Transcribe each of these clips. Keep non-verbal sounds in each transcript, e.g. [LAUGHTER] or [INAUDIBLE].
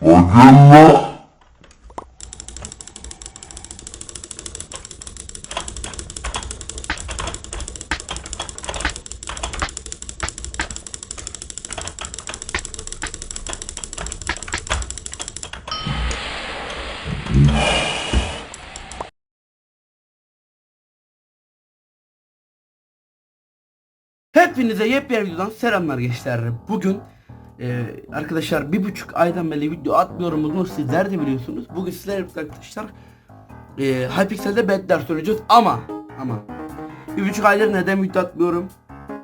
Vagina. Hepinize yepyeni videodan selamlar gençler. Bugün e, arkadaşlar bir buçuk aydan beri video atmıyorum bunu sizler de biliyorsunuz. Bugün birlikte arkadaşlar e, Hypixel'de bad ders oynayacağız ama ama bir buçuk aydır neden video atmıyorum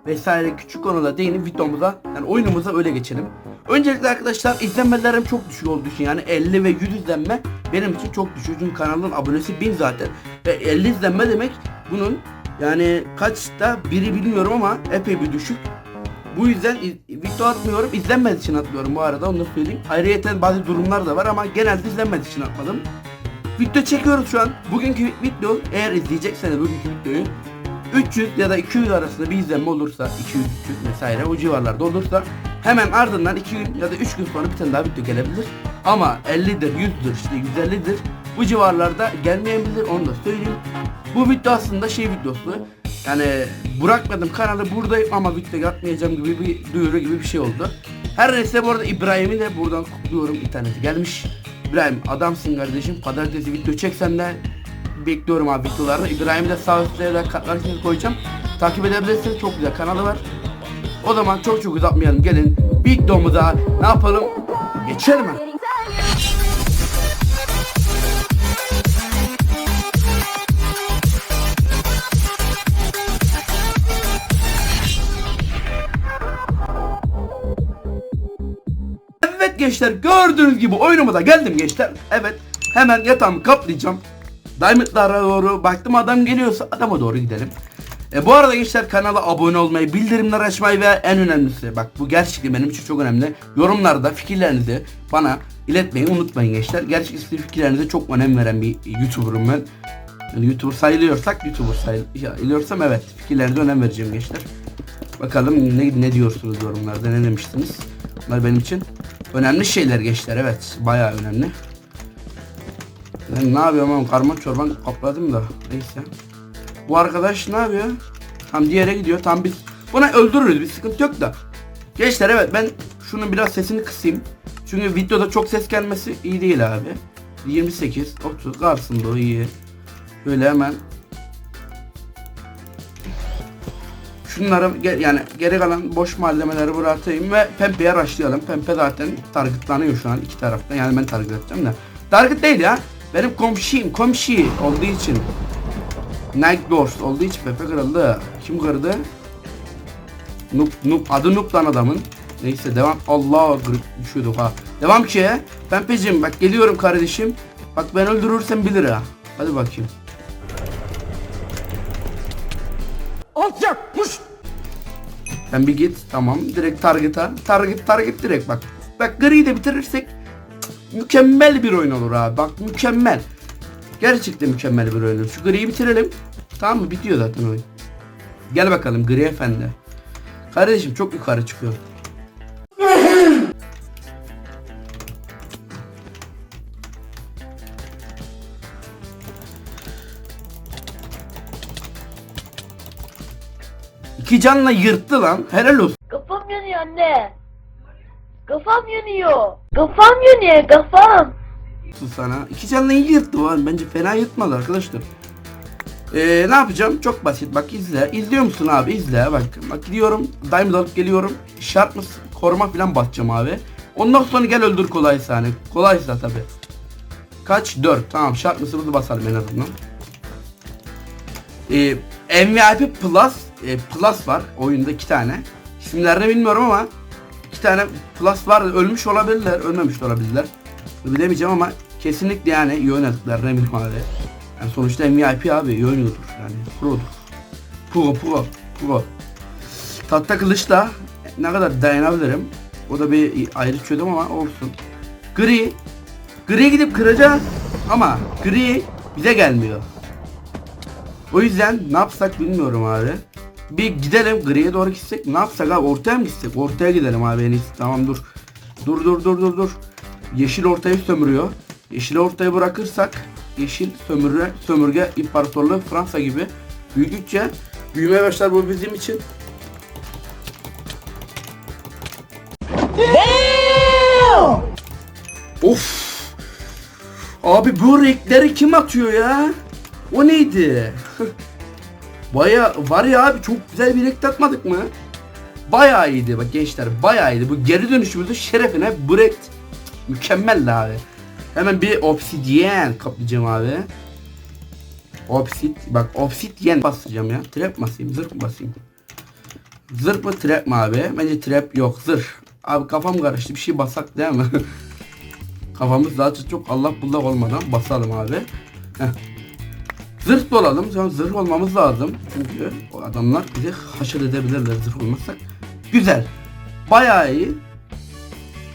vesaire küçük konuda değinip videomuza yani oyunumuza öyle geçelim. Öncelikle arkadaşlar izlenmelerim çok düşük olduğu için yani 50 ve 100 izlenme benim için çok düşük. Çünkü kanalın abonesi 1000 zaten ve 50 izlenme demek bunun yani kaçta biri bilmiyorum ama epey bir düşük. Bu yüzden video atmıyorum. İzlenmediği için atmıyorum bu arada onu söyleyeyim. Ayrıyeten bazı durumlar da var ama genelde izlenmediği için atmadım. Video çekiyoruz şu an. Bugünkü video eğer izleyecekseniz bugünkü videoyu 300 ya da 200 arasında bir izlenme olursa 200 300 vesaire o civarlarda olursa hemen ardından 2 gün ya da 3 gün sonra bir tane daha video gelebilir. Ama 50'dir, 100'dür, işte 150'dir bu civarlarda gelmeyebilir onu da söyleyeyim. Bu video aslında şey videosu. Yani bırakmadım kanalı buradayım ama video atmayacağım gibi bir duyuru gibi bir şey oldu. Her neyse bu arada İbrahim'i de buradan kutluyorum internete gelmiş. İbrahim adamsın kardeşim. Pazartesi video çeksen de bekliyorum abi videolarda. İbrahim'i de sağ üstte de katlar koyacağım. Takip edebilirsiniz. Çok güzel kanalı var. O zaman çok çok uzatmayalım. Gelin videomuza ne yapalım? Geçelim mi? Gençler gördüğünüz gibi oyunuma da geldim gençler. Evet hemen yatağımı kaplayacağım. Diamond'lara doğru baktım adam geliyorsa adama doğru gidelim. E, bu arada gençler kanala abone olmayı, bildirimler açmayı ve en önemlisi bak bu gerçekten benim için çok önemli. Yorumlarda fikirlerinizi bana iletmeyi unutmayın gençler. Gerçekten fikirlerinize çok önem veren bir YouTuber'ım ben. Yani YouTuber sayılıyorsak YouTuber sayılıyorsam evet fikirlerinize önem vereceğim gençler. Bakalım ne, ne diyorsunuz yorumlarda ne demiştiniz. Bunlar benim için önemli şeyler gençler evet bayağı önemli. Ben ne yapıyorum ama karma çorban kapladım da neyse. Bu arkadaş ne yapıyor? Tam diğere gidiyor tam biz buna öldürürüz bir sıkıntı yok da. Gençler evet ben şunun biraz sesini kısayım. Çünkü videoda çok ses gelmesi iyi değil abi. 28 30 kalsın bu iyi. Böyle hemen Şunları yani geri kalan boş malzemeleri buraya atayım ve Pempe'ye başlayalım. Pempe zaten targetlanıyor şu an iki taraftan. Yani ben target edeceğim de. Target değil ya. Benim komşuyum, komşu olduğu için. Night Ghost olduğu için Pepe kırıldı. Kim kırdı? Noob, Noob. Adı Noob lan adamın. Neyse devam. Allah düşüyorduk ha. Devam ki. Pempeciğim bak geliyorum kardeşim. Bak ben öldürürsem bilir ha. Hadi bakayım. Alçak push. Sen bir git tamam direkt target'a. Target target direkt bak. Bak griyi de bitirirsek mükemmel bir oyun olur abi. Bak mükemmel. Gerçekten mükemmel bir oyun olur. Şu griyi bitirelim. Tamam mı? Bitiyor zaten oyun. Gel bakalım gri efendi. Kardeşim çok yukarı çıkıyor. [LAUGHS] canla yırttı lan. Helal olsun. Kafam yanıyor anne. Kafam yanıyor. Kafam yanıyor kafam. sana. İki canlı iyi yırttı var. Bence fena yırtmadı arkadaşlar. Ee, ne yapacağım? Çok basit. Bak izle. İzliyor musun abi? İzle. Bak. Bak gidiyorum. Diamond alıp geliyorum. Şart mı? Koruma falan basacağım abi. Ondan sonra gel öldür kolaysa hani. Kolaysa tabi. Kaç? 4. Tamam. Şart mısırı basalım en azından. Ee, MVP Plus. E, Plus var. Oyunda iki tane. İsimlerini bilmiyorum ama iki tane Plus var. Ölmüş olabilirler. Ölmemiş de olabilirler. Bilemeyeceğim ama kesinlikle yani iyi oynadıklarını eminim abi. Yani sonuçta MVP abi iyi oynuyordur yani produr. Pro pro pro. Tahta kılıçla ne kadar dayanabilirim. O da bir ayrı çözüm ama olsun. Gri. Gri gidip kıracağız ama gri bize gelmiyor. O yüzden ne yapsak bilmiyorum abi. Bir gidelim griye doğru gitsek ne yapsak abi ortaya mı gitsek? Ortaya gidelim abi en iyisi. Tamam dur. Dur dur dur dur dur. Yeşil ortayı sömürüyor. Yeşil ortayı bırakırsak yeşil sömürge, sömürge imparatorluğu Fransa gibi büyüdükçe büyümeye başlar bu bizim için. Of. Abi bu renkleri kim atıyor ya? O neydi? [LAUGHS] Baya var ya abi çok güzel bir renk atmadık mı? Bayağı iyiydi bak gençler bayağı iyiydi. Bu geri dönüşümüzün şerefine bu renk mükemmeldi abi. Hemen bir obsidyen kaplayacağım abi. Obsid bak obsidyen basacağım ya. Trap basayım zırh basayım? Zırh mı trap mı abi? Bence trap yok zırh. Abi kafam karıştı bir şey basak değil mi? [LAUGHS] Kafamız çok, çok Allah bullak olmadan basalım abi. Heh. Zırh da olalım. Sonra zırh olmamız lazım. Çünkü o adamlar bizi haşır edebilirler zırh olmazsak. Güzel. Bayağı iyi.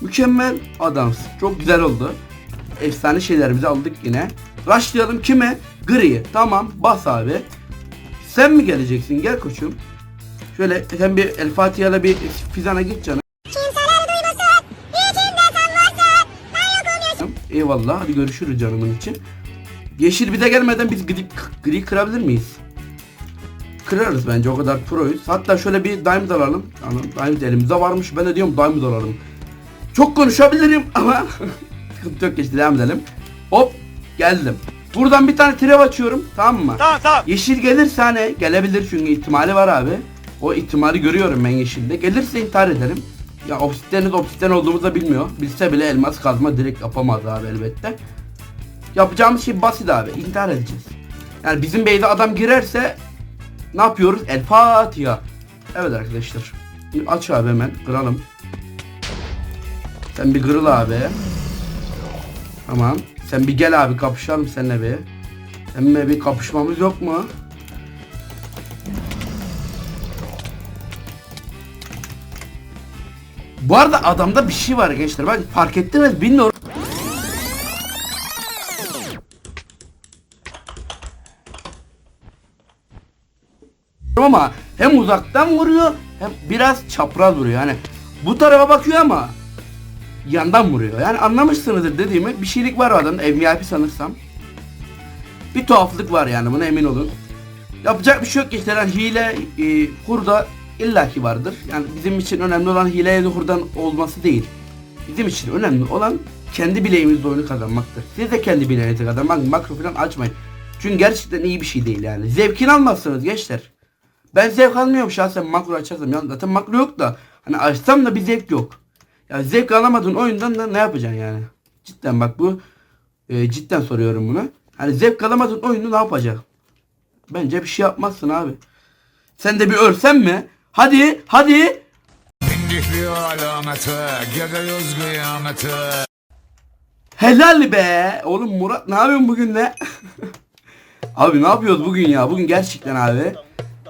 Mükemmel adamsın. Çok güzel oldu. Efsane şeylerimizi aldık yine. Başlayalım kime? Gri. Tamam bas abi. Sen mi geleceksin? Gel koçum. Şöyle sen bir El Fatiha'yla bir Fizan'a git canım. Eyvallah hadi görüşürüz canımın için. Yeşil bir de gelmeden biz gri, gri kırabilir miyiz? Kırarız bence o kadar proyuz. Hatta şöyle bir diamond alalım. Tamam diamond elimizde varmış. Ben de diyorum diamond alalım. Çok konuşabilirim [LAUGHS] ama sıkıntı yok geçti devam edelim. Hop geldim. Buradan bir tane trev açıyorum tamam mı? Tamam tamam. Yeşil gelirse hani gelebilir çünkü ihtimali var abi. O ihtimali görüyorum ben yeşilde. Gelirse intihar ederim. Ya obsidiyeniz obsidyen olduğumuzu da bilmiyor. Bilse bile elmas kazma direkt yapamaz abi elbette. Yapacağımız şey basit abi. İntihar edeceğiz. Yani bizim beyde adam girerse ne yapıyoruz? El Fatiha. Evet arkadaşlar. Aç abi hemen. Kıralım. Sen bir kırıl abi. Tamam. Sen bir gel abi kapışalım seninle bir. Seninle bir kapışmamız yok mu? Bu arada adamda bir şey var gençler. Bak fark ettiniz bilmiyorum. Ama hem uzaktan vuruyor hem biraz çapraz vuruyor. Yani bu tarafa bakıyor ama yandan vuruyor. Yani anlamışsınızdır dediğimi. Bir şeylik var o adamda. MVP sanırsam. Bir tuhaflık var yani buna emin olun. Yapacak bir şey yok işte. Yani hile, e, hurda illaki vardır. Yani bizim için önemli olan hile ya da hurdan olması değil. Bizim için önemli olan kendi bileğimizle oyunu kazanmaktır. Siz de kendi bileğinizi kazanmak, makro falan açmayın. Çünkü gerçekten iyi bir şey değil yani. Zevkini almazsınız gençler. Ben zevk almıyorum şahsen makro açarsam. Ya zaten makro yok da hani açsam da bir zevk yok. Ya zevk alamadığın oyundan da ne yapacaksın yani? Cidden bak bu e, cidden soruyorum bunu. Hani zevk alamadığın oyunu ne yapacaksın? Bence bir şey yapmazsın abi. Sen de bir ölsen mi? Hadi hadi. Helal be. Oğlum Murat ne yapıyorsun bugün ne? [LAUGHS] abi ne yapıyoruz bugün ya? Bugün gerçekten abi.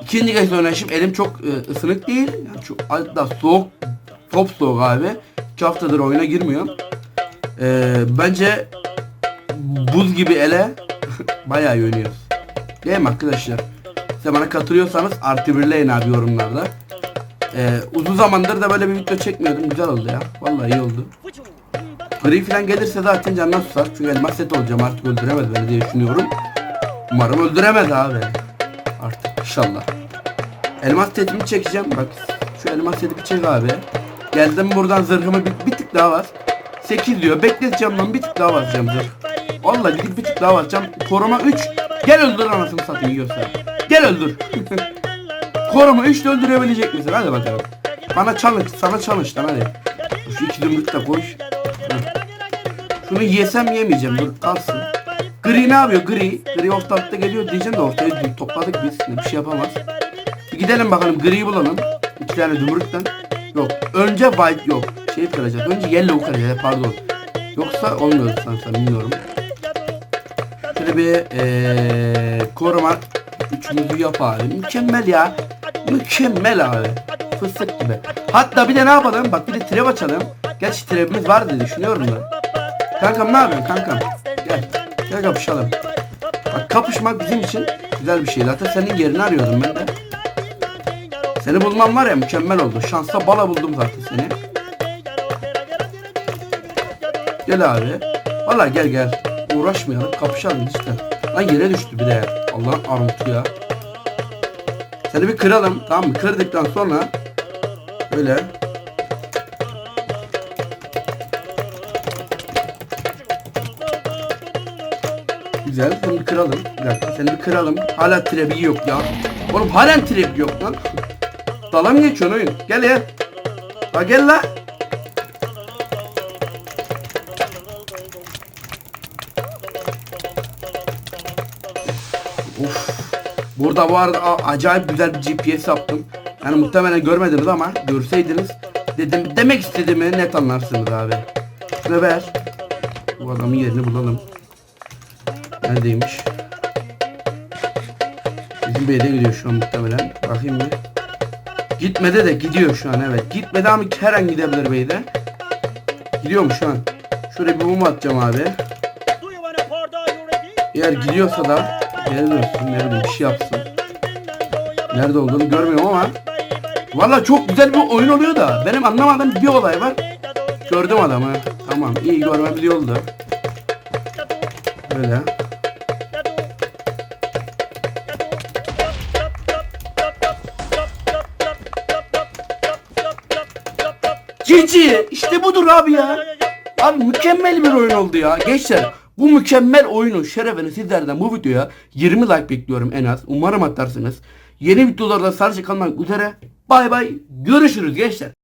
İkinci kez oynayışım elim çok e, ısınık değil. Yani çok hatta soğuk. Top soğuk abi. İki haftadır oyuna girmiyorum. E, bence buz gibi ele [LAUGHS] bayağı iyi oynuyoruz. Değil mi arkadaşlar? Size bana katılıyorsanız artı birleyin abi yorumlarda. E, uzun zamandır da böyle bir video çekmiyordum. Güzel oldu ya. Vallahi iyi oldu. Gri falan gelirse zaten canına susar. Çünkü elmas set olacağım artık öldüremez beni diye düşünüyorum. Umarım öldüremez abi. İnşallah. Elmas setimi çekeceğim bak. Şu elmas seti bir çek abi. Geldim buradan zırhımı bir, bir tık daha var. 8 diyor. Bekleteceğim lan bir tık daha basacağım zırh. Vallahi gidip bir tık daha basacağım. Koruma 3. Gel öldür anasını satayım göster. Gel öldür. [LAUGHS] Koruma 3 de öldürebilecek misin? Hadi bakalım. Bana challenge, sana challenge lan hadi. Şu iki zümrüt de koş. Şunu yesem yemeyeceğim dur kalsın. Gri ne yapıyor gri? Gri ortalıkta geliyor diyeceğim de ortaya topladık biz bir şey yapamaz. Bir gidelim bakalım griyi bulalım. İki tane zümrütten. Yok önce white yok. Şey kıracağız. Önce yellow kıracağız pardon. Yoksa olmuyor sanırsam bilmiyorum. Şöyle bir ee, koruma üçümüzü yap. Mükemmel ya. Mükemmel abi. Fıstık gibi. Hatta bir de ne yapalım? Bak bir de trev açalım. Gerçi trevimiz var diye düşünüyorum da. Kankam ne yapıyorsun kankam? Gel kapışalım. Bak kapışmak bizim için güzel bir şey. Zaten senin yerini arıyordum ben de. Seni bulmam var ya mükemmel oldu. Şansla bala buldum zaten seni. Gel abi. Valla gel gel. Uğraşmayalım kapışalım işte. Lan yere düştü bir de. Allah'ın armutu ya. Seni bir kıralım tamam mı? Kırdıktan sonra böyle Güzel bir kıralım. Bir dakika seni bir kıralım. Hala trebi yok ya. Oğlum halen trebi yok lan. Dala mı geçiyorsun oyun? Gel ya. Ha gel la. Of. Burada bu arada acayip güzel bir GPS yaptım. Yani muhtemelen görmediniz ama görseydiniz dedim demek istediğimi net anlarsınız abi. Şunu ver. Bu adamın yerini bulalım. Neredeymiş? Bizim beyde gidiyor şu an muhtemelen. Bakayım bir. Gitmedi de gidiyor şu an evet. Gitmedi ama her an gidebilir beyde. Gidiyor mu şu an? Şuraya bir mum atacağım abi. Eğer gidiyorsa da geri dönsün ne bileyim bir şey yapsın. Nerede olduğunu görmüyorum ama Valla çok güzel bir oyun oluyor da benim anlamadığım bir olay var. Gördüm adamı. Tamam iyi görmemiz iyi oldu. Böyle. Cici işte budur abi ya. Abi mükemmel bir oyun oldu ya. Gençler bu mükemmel oyunun şerefini sizlerden bu videoya 20 like bekliyorum en az. Umarım atarsınız. Yeni videolarda sadece kalmak üzere. Bay bay. Görüşürüz gençler.